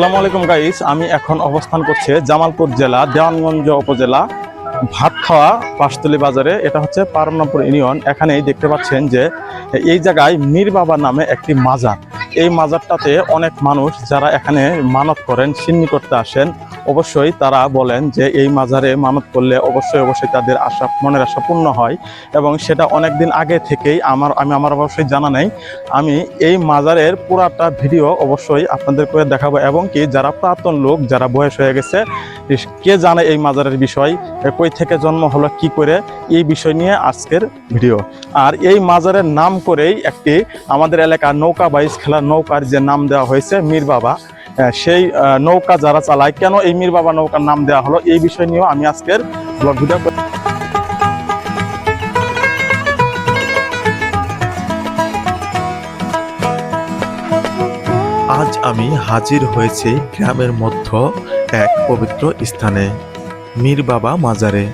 আসসালামু আলাইকুম গাইস আমি এখন অবস্থান করছি জামালপুর জেলা, দেওয়ানগঞ্জ উপজেলা ভাতখাওয়া পাঁচতলি বাজারে। এটা হচ্ছে পারমনাপুর ইউনিয়ন। এখানেই দেখতে পাচ্ছেন যে এই জায়গায় মীর বাবা নামে একটি মাজার। এই মাজারটাতে অনেক মানুষ যারা এখানে মানত করেন সিন্নি করতে আসেন অবশ্যই তারা বলেন যে এই মাজারে মানত করলে অবশ্যই অবশ্যই তাদের আশা, মনের আশা পূর্ণ হয়। এবং সেটা অনেক দিন আগে থেকেই আমার, আমি, আমার অবশ্যই জানা নেই। আমি এই মাজারের পুরাটা ভিডিও অবশ্যই আপনাদেরকে দেখাবো। এবং কি যারা প্রাক্তন লোক, যারা বয়স হয়ে গেছে কে জানে এই মাজারের বিষয় কই থেকে জন্ম হলো, কি করে, এই বিষয় নিয়ে আজকের ভিডিও। আর এই মাজারের নাম করেই একটি আমাদের এলাকার নৌকা বাইস খেলার নৌকার যে নাম দেওয়া হয়েছে, মীর বাবা সেই নৌকা যারা চালায়, কেন এই মীর বাবা নৌকার নাম দেওয়া হলো? এই বিষয় নিয়েও আমি আজকের ব্লগ ভিডিও আজ আমি হাজির হয়েছি গ্রামের মধ্য এক পবিত্র স্থানে, মীর বাবা মাজারে।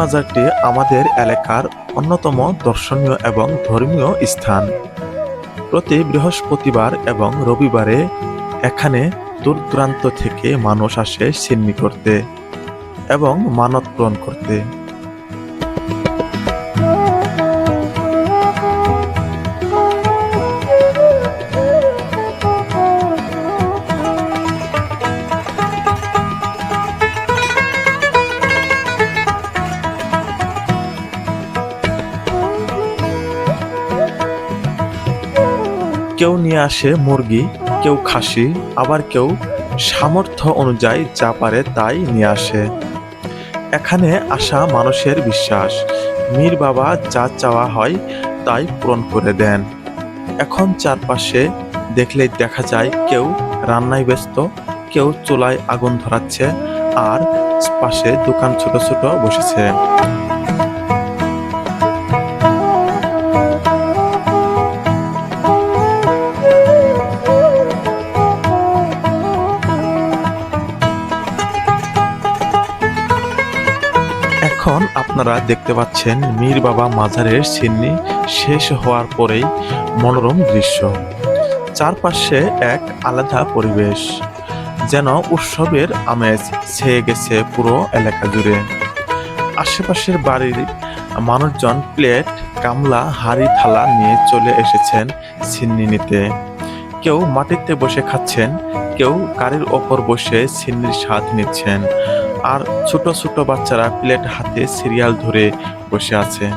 মাজারটি আমাদের এলাকার অন্যতম দর্শনীয় এবং ধর্মীয় স্থান। প্রতি বৃহস্পতিবার এবং রবিবারে এখানে দূর দূরান্ত থেকে মানুষ আসে সিন্নি করতে এবং মানত পূরণ করতে। কেউ নিয়ে আসে মুরগি, কেউ খাসি, আবার কেউ সামর্থ্য অনুযায়ী যা পারে তাই নিয়ে আসে। এখানে আসা মানুষের বিশ্বাস। মীর বাবা যা চাওয়া হয় তাই পূরণ করে দেন। এখন চারপাশে দেখলেই দেখা যায় কেউ রান্নায় ব্যস্ত, কেউ চুলায় আগুন ধরাচ্ছে, আর পাশে দোকান ছোট ছোট বসেছে। এখন আপনারা দেখতে পাচ্ছেন মীর বাবা মাজারের সিন্নি শেষ হওয়ার পরেই মনোরম দৃশ্য। চারপাশে এক আলাদা পরিবেশ, যেন উৎসবের আমেজ ছেয়ে গেছে পুরো এলাকা জুড়ে। আশেপাশের বাড়ির মানুষজন প্লেট, গামলা, হাড়ি, থালা নিয়ে চলে এসেছেন সিন্নি নিতে। কেউ মাটিতে বসে খাচ্ছেন, কেউ গাড়ির ওপর বসে সিন্নির স্বাদ নিচ্ছেন। আর ছোট ছোট বাচ্চারা প্লেট হাতে সিরিয়াল ধরে বসে আছে।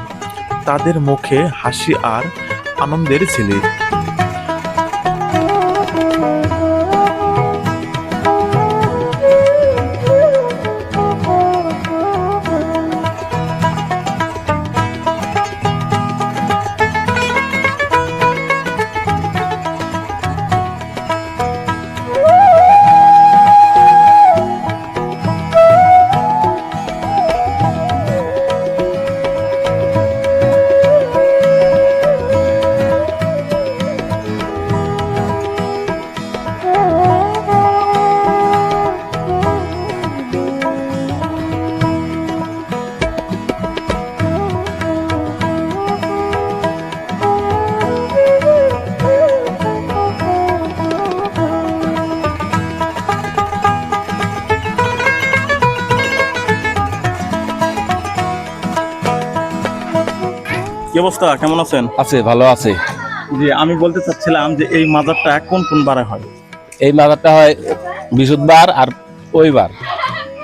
তাদের মুখে হাসি আর আনন্দের ঝিলিক। কি অবস্থা? কেমন আছেন? আছে ভালো আছে। জি আমি বলতে চাচ্ছিলাম যে এই মাজারটা কোন কোন বারে হয়? এই মাজারটা হয় বৃহস্পতিবার আর ওইবার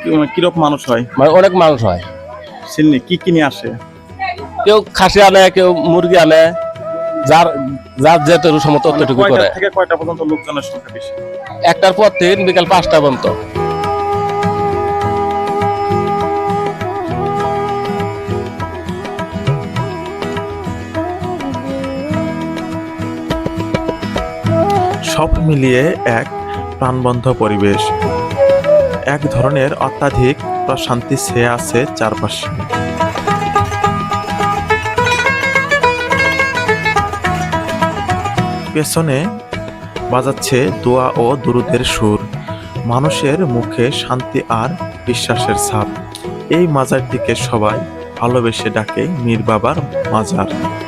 কি- কীরকম মানুষ হয়? মানে অনেক মানুষ হয়। সিন্নি কি কিনে আসে? কেউ খাসি আনে কেউ মুরগি আনে যার যার যেতে সমত মানে ততটুকু করে। থেকে কয়টা পর্যন্ত লোকজনের সংখ্যা বেশি? একটার পর তিন বিকাল পাঁচটা পর্যন্ত। সব মিলিয়ে এক প্রাণবন্ধ পরিবেশ। এক ধরনের অত্যাধিক প্রশান্তি ছেয়ে আছে চারপাশে। পেছনে বাজাচ্ছে দোয়া ও দুরুদের সুর। মানুষের মুখে শান্তি আর বিশ্বাসের ছাপ। এই মাজারটিকে সবাই ভালোবেসে ডাকে মীর বাবার মাজার।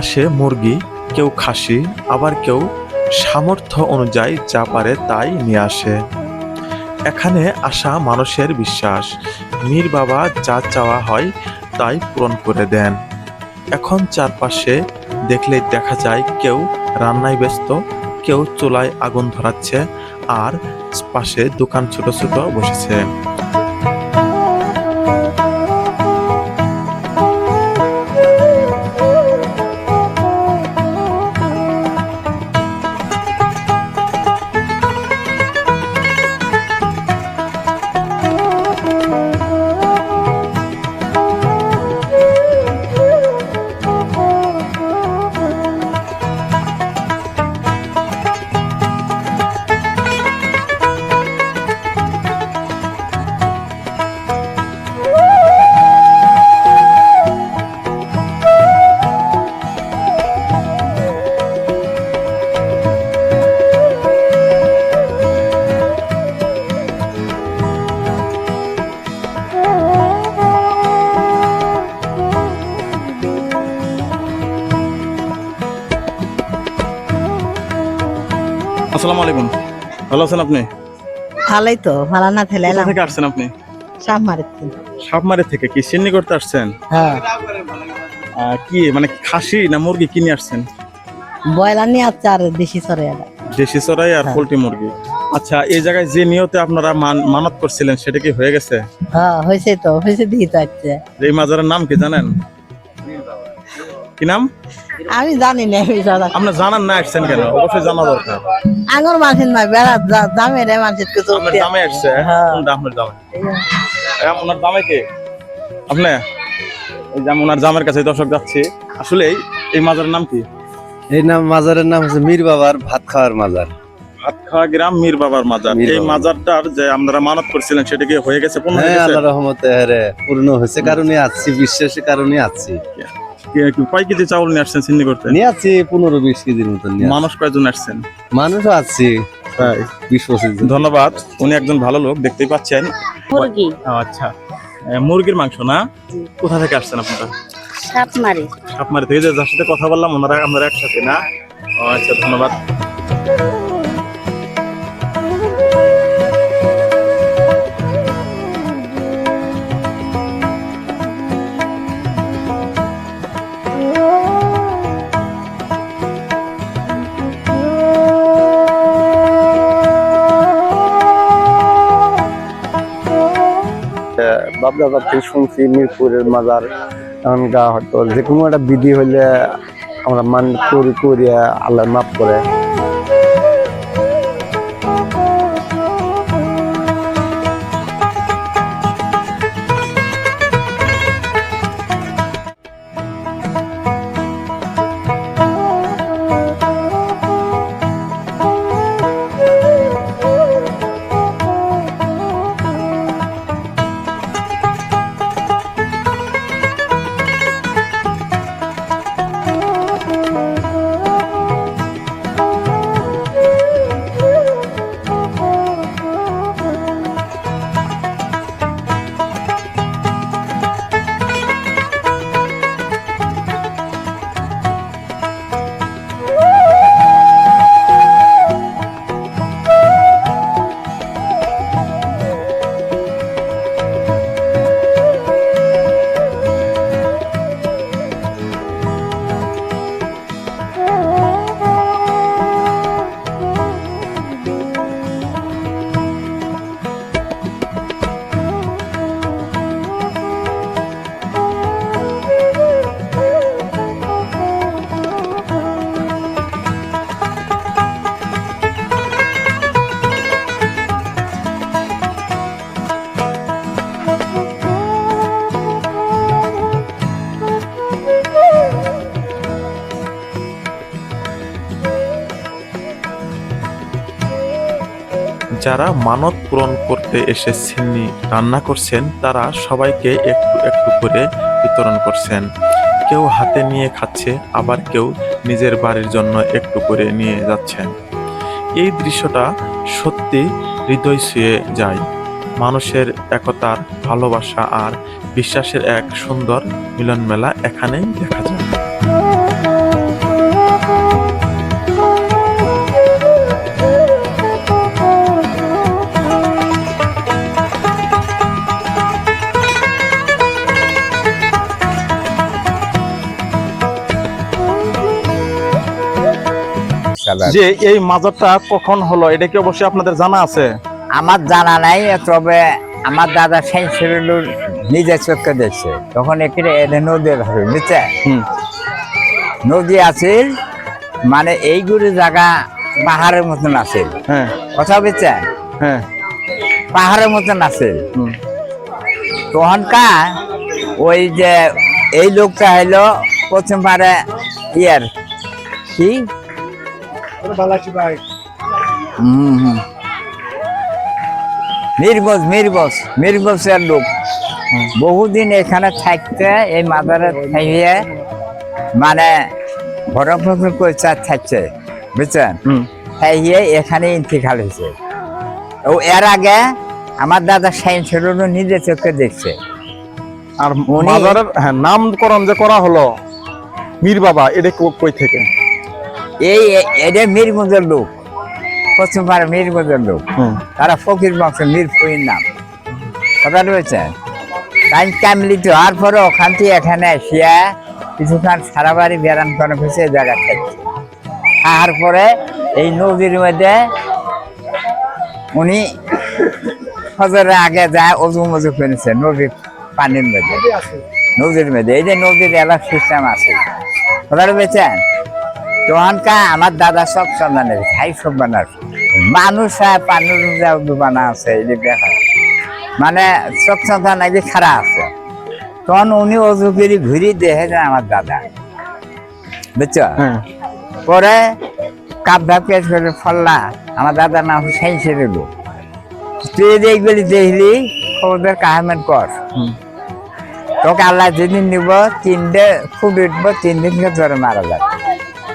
আসে মুরগি, কেউ খাসি, আবার কেউ সামর্থ্য অনুযায়ী যা পারে তাই নিয়ে আসে। এখানে আসা মানুষের বিশ্বাস। মীর বাবা যা চাওয়া হয় তাই পূরণ করে দেন। এখন চারপাশে দেখলেই দেখা যায় কেউ রান্নায় ব্যস্ত, কেউ চুলায় আগুন ধরাচ্ছে, আর পাশে দোকান ছোট ছোট বসেছে। আসসালামু আলাইকুম। ভালো আছেন আপনি? ভালোই তো ভালো না ফেলে কোথা থেকে আসছেন আপনি? সাপ মারছি সাপমারি থেকে কি সিন্নি করতে আসছেন? হ্যাঁ। কি মানে খাসি না মুরগি কিনে আসছেন? বয়লার নিয়ে আসছে আর দেশি এলা দেশি চড়াই আর হ্যাঁ। পোল্ট্রি মুরগি। আচ্ছা এই জায়গায় যে নিয়তে আপনারা মান- মানত করছিলেন সেটা কি হয়ে গেছে? হ্যাঁ হয়েছে তো হয়েছে দিয়ে তো এই মাজারের নাম কি জানেন? কি নাম? আমি জানি না এই। আপনার জানার না আসছেন কেন? অবশ্যই জানা দরকার। আঙুর বেড়া দামে রে আপনার দামে আসছে? হ্যাঁ। আপনার দামে? এ, ওনার দামে কে? আপনি? এই যে ওনার জামের কাছে দর্শক যাচ্ছি। আসলে এই- মাজারের নাম কি? এই নাম মাজারের নাম হচ্ছে মীর বাবার ভাত খাওয়ার মাজার। ভাতখাওয়া গ্রাম মীর বাবার মাজার। এই। মাজারটার যে আপনারা মানত করছিলেন সেটা কি হয়ে গেছে? পূর্ণ হয়ে হ্যাঁ গেছে? আল্লাহ রহমতে হ্যাঁ পূর্ণ হয়েছে। কারণে আসছি বিশ্বাসের কারণে কি- কয় কেজি চাউল নিয়ে আসছেন চিন্নি করতে? নিয়ে আসছি পনেরো বিশ কেজির মতন মানুষ কয়জন আসছেন? মানুষও আসছি তাই বিশ পঁচিশ ধন্যবাদ উনি একজন ভালো লোক দেখতেই পাচ্ছেন। আচ্ছা মুরগির মাংস না? কোথা থেকে আসছেন আপনারা? সাপ মারি আপনার থেকে যে যার সাথে কথা বললাম ওনারা আমরা একসাথে না? আচ্ছা ধন্যবাদ। বাপদাদার থেকে শুনছি মিরপুরের মাজার এমনকা হয়তো যে কোনো একটা বিধি হইলে আমরা মান করি করিয়া আল্লাহ মাফ করে। যারা মানত পূরণ করতে এসে সিন্নি রান্না করছেন, তারা সবাইকে একটু একটু করে বিতরণ করছেন। কেউ হাতে নিয়ে খাচ্ছে, আবার কেউ নিজের বাড়ির জন্য একটু করে নিয়ে যাচ্ছেন। এই দৃশ্যটা সত্যি হৃদয় ছুঁয়ে যায়। মানুষের একতার ভালোবাসা আর বিশ্বাসের এক সুন্দর মিলনমেলা এখানেই দেখা যায়। যে এই মাজারটা কখন হলো এটা কি অবশ্যই আপনাদের জানা আছে? আমার জানা নাই তবে আমার দাদা সেই শিরুলুর নিজে চোখে দেখছে। তখন এখানে এনে নদী হবে বুঝছে। নদী আছে মানে এইগুলি জায়গা পাহাড়ের মতন আছিল। হ্যাঁ। কথা বুঝছেন? হ্যাঁ। পাহাড়ের মতন আছিল। হুম। তখনকার ওই যে এই লোকটা হইল প্রথম পারে ইয়ার কি? হুম হুম। লোক। বহুদিন এখানে থাকতে এই মাদারে থাকিয়ে মানে ভরম ফসল করে থাকছে বুঝছেন? থাকিয়ে এখানে ইন্তিকাল হয়েছে। ও এর আগে আমার দাদা সাইন ছিল নিজে চোখে দেখছে। আর উনি- হ্যাঁ নামকরণ যে করা হলো মীর বাবা এটা কই থেকে? এই এ- এটা মিরগঞ্জের লোক পশ্চিমপাড়া মিরগঞ্জের লোক তারা ফকির বংশ মিরপুরীর নাম। কথা রয়েছে? তাই কামলিত হওয়ার পরে ওখান থেকে এখানে আসিয়া কিছুক্ষণ সারা বাড়ি বেড়ান করে ফেসে জায়গা থাকছে। খাওয়ার পরে এই নদীর মধ্যে উনি ফজরের আগে যায় অজু মজু করেছে নদীর পানির মধ্যে। নদীর মধ্যে এই যে নদীর এলাক সিস্টেম আছে। কথা রয়েছেন তখনকার আমার দাদা সব সন্ধানের ভাই সব বানার। মানুষ পানির বানা আছে এই দেখা। মানে সব সন্তান নাকি খারাপ আছে। তখন উনি অজু করে ঘুরি দেখে যে আমার দাদা। বুঝছ? হ্যাঁ। পরে কাপ ধাপ কেস করে ফল্লা আমার দাদার নাম হুসাইন সেরেলু তুই দেখবি দেখলি খবরদের কাহামেন কর। তোকে আল্লাহ যেদিন নিব তিনটে ফুট উঠবো তিন দিনকে জ্বরে মারা যাবে।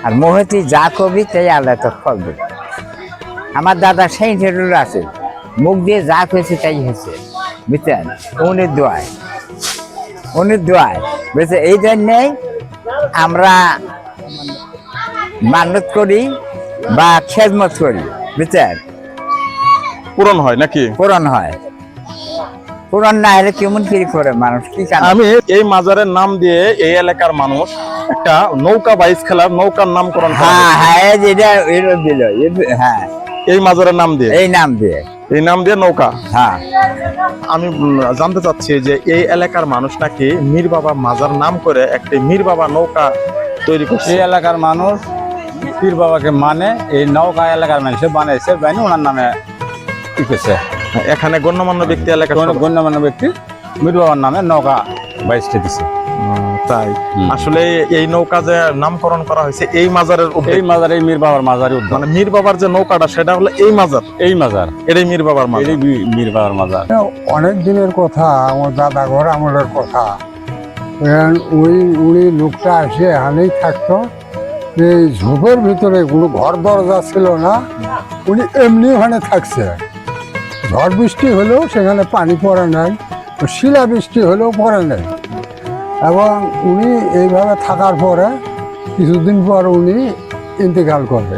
আর মোহতি যা কবি তাই আল্লাহ তো ফল দেবে। আমার দাদা সেই ঠেরুল আছে মুখ দিয়ে যা করেছে তাই হয়েছে। বুঝছেন? উনি দোয়ায়। উনি দোয়ায়। বুঝছে? এই জন্যেই আমরা মানত করি বা খেদমত করি। বুঝছেন? পূরণ হয় নাকি? পূরণ হয়। পূরণ না হলে কেমন কি করে মানুষ? কি আমি এই মাজারের নাম দিয়ে এই এলাকার মানুষ একটা নৌকা বাইচ খেলার নৌকার নামকরণ হ্যাঁ হ্যাঁ এই যে এটা দিল হ্যাঁ। এই মাজারের নাম দিয়ে? এই নাম দিয়ে। এই নাম দিয়ে নৌকা? হ্যাঁ। আমি জানতে চাচ্ছি যে এই এলাকার মানুষ নাকি মীর বাবা মাজার নাম করে একটি মীর বাবা নৌকা তৈরি করছে? এই এলাকার মানুষ পীর বাবাকে মানে এই নৌকা এলাকার মানুষে বানাইছে বানি ওনার নামে কি করছে। এখানে গণ্যমান্য ব্যক্তি এলাকা গণ্যমান্য ব্যক্তি মীর বাবার নামে নৌকা বাইশটা দিছে। তাই। আসলে এই নৌকা যে নামকরণ করা হয়েছে এই মাজারের এই মাজার এই মীর বাবার মাজারই উদ্যান মানে মীর বাবার যে নৌকাটা সেটা হলো এই মাজার? এই মাজার। এটাই মীর বাবার মাজার। মীর বাবার মাজার। অনেক দিনের কথা আমার দাদা ঘর আমলের কথা। ওই উনি লোকটা এসে এখানেই থাকতো। এই ঝোপের ভিতরে কোনো ঘর দরজা ছিল না। উনি এমনি ওখানে থাকছে। ঝড় বৃষ্টি হলেও সেখানে পানি পড়ে নাই শিলা বৃষ্টি হলেও পড়ে নাই। এবং উনি এইভাবে থাকার পরে কিছুদিন পর উনি ইন্তেকাল করবে